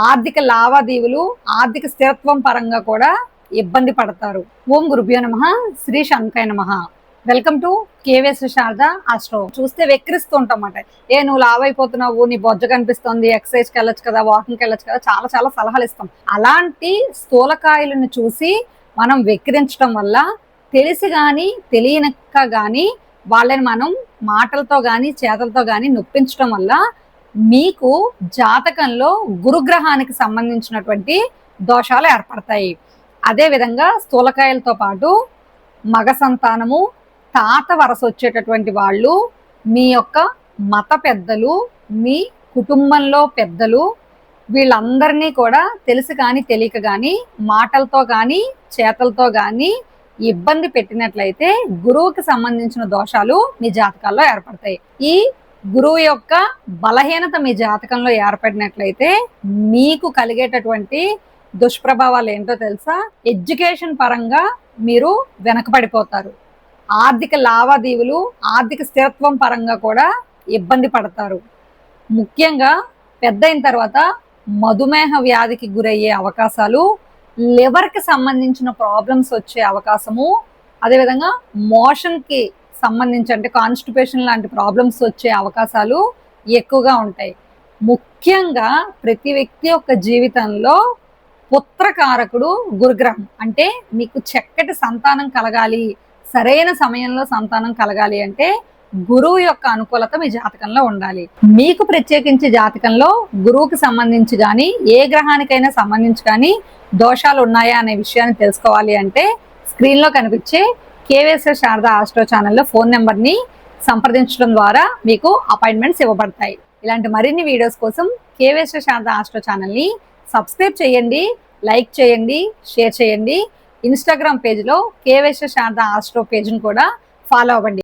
ఆర్థిక లావాదేవీలు ఆర్థిక స్థిరత్వం పరంగా కూడా ఇబ్బంది పడతారు. ఓం గురుభ్యో నమ. శ్రీ శంకాయ నమ. Welcome to KVS Sharada astro చూస్తే వెక్కిరిస్తూ ఉంటామాట ఏ నువ్వు లావ్ అయిపోతున్నావు నీ బొజ్జ కనిపిస్తుంది ఎక్సర్సైజ్కి వెళ్ళొచ్చు కదా వాకింగ్కి వెళ్ళొచ్చు కదా చాలా చాలా సలహాలు ఇస్తాం. అలాంటి స్థూలకాయలను చూసి మనం వెక్కిరించడం వల్ల తెలిసి కానీ తెలియనక్క కానీ వాళ్ళని మనం మాటలతో కానీ చేతలతో కానీ నొప్పించడం వల్ల మీకు జాతకంలో గురుగ్రహానికి సంబంధించినటువంటి దోషాలు ఏర్పడతాయి. అదేవిధంగా స్థూలకాయలతో పాటు మగ సంతానము తాత వరస వచ్చేటటువంటి వాళ్ళు మీ యొక్క మత పెద్దలు మీ కుటుంబంలో పెద్దలు వీళ్ళందరినీ కూడా తెలుసు కానీ తెలియక కానీ మాటలతో కానీ చేతలతో కానీ ఇబ్బంది పెట్టినట్లయితే గురువుకి సంబంధించిన దోషాలు మీ జాతకాల్లో ఏర్పడతాయి. ఈ గురువు యొక్క బలహీనత మీ జాతకంలో ఏర్పడినట్లయితే మీకు కలిగేటటువంటి దుష్ప్రభావాలు ఏంటో తెలుసా? ఎడ్యుకేషన్ పరంగా మీరు వెనకబడిపోతారు. ఆర్థిక లావాదేవీలు ఆర్థిక స్థిరత్వం పరంగా కూడా ఇబ్బంది పడతారు. ముఖ్యంగా పెద్ద అయిన తర్వాత మధుమేహ వ్యాధికి గురయ్యే అవకాశాలు లివర్కి సంబంధించిన ప్రాబ్లమ్స్ వచ్చే అవకాశము అదేవిధంగా మోషన్కి సంబంధించి అంటే కాన్స్టిపేషన్ లాంటి ప్రాబ్లమ్స్ వచ్చే అవకాశాలు ఎక్కువగా ఉంటాయి. ముఖ్యంగా ప్రతి వ్యక్తి యొక్క జీవితంలో పుత్రకారకుడు గురుగ్రహం. అంటే మీకు చక్కటి సంతానం కలగాలి సరైన సమయంలో సంతానం కలగాలి అంటే గురువు యొక్క అనుకూలత మీ జాతకంలో ఉండాలి. మీకు ప్రత్యేకించి జాతకంలో గురువుకి సంబంధించి కానీ ఏ గ్రహానికైనా సంబంధించి కానీ దోషాలు ఉన్నాయా అనే విషయాన్ని తెలుసుకోవాలి అంటే స్క్రీన్లో కనిపించే కేవీఎస్ఎస్ శారద ఆస్ట్రో ఛానల్లో ఫోన్ నెంబర్ని సంప్రదించడం ద్వారా మీకు అపాయింట్మెంట్స్ ఇవ్వబడతాయి. ఇలాంటి మరిన్ని వీడియోస్ కోసం కేవీఎస్ఎస్ శారద ఆస్ట్రో ఛానల్ని సబ్స్క్రైబ్ చేయండి లైక్ చేయండి షేర్ చేయండి. ఇన్స్టాగ్రామ్ పేజ్లో కేవీఎస్ఎస్ శారద ఆస్ట్రో పేజ్ని కూడా ఫాలో అవ్వండి.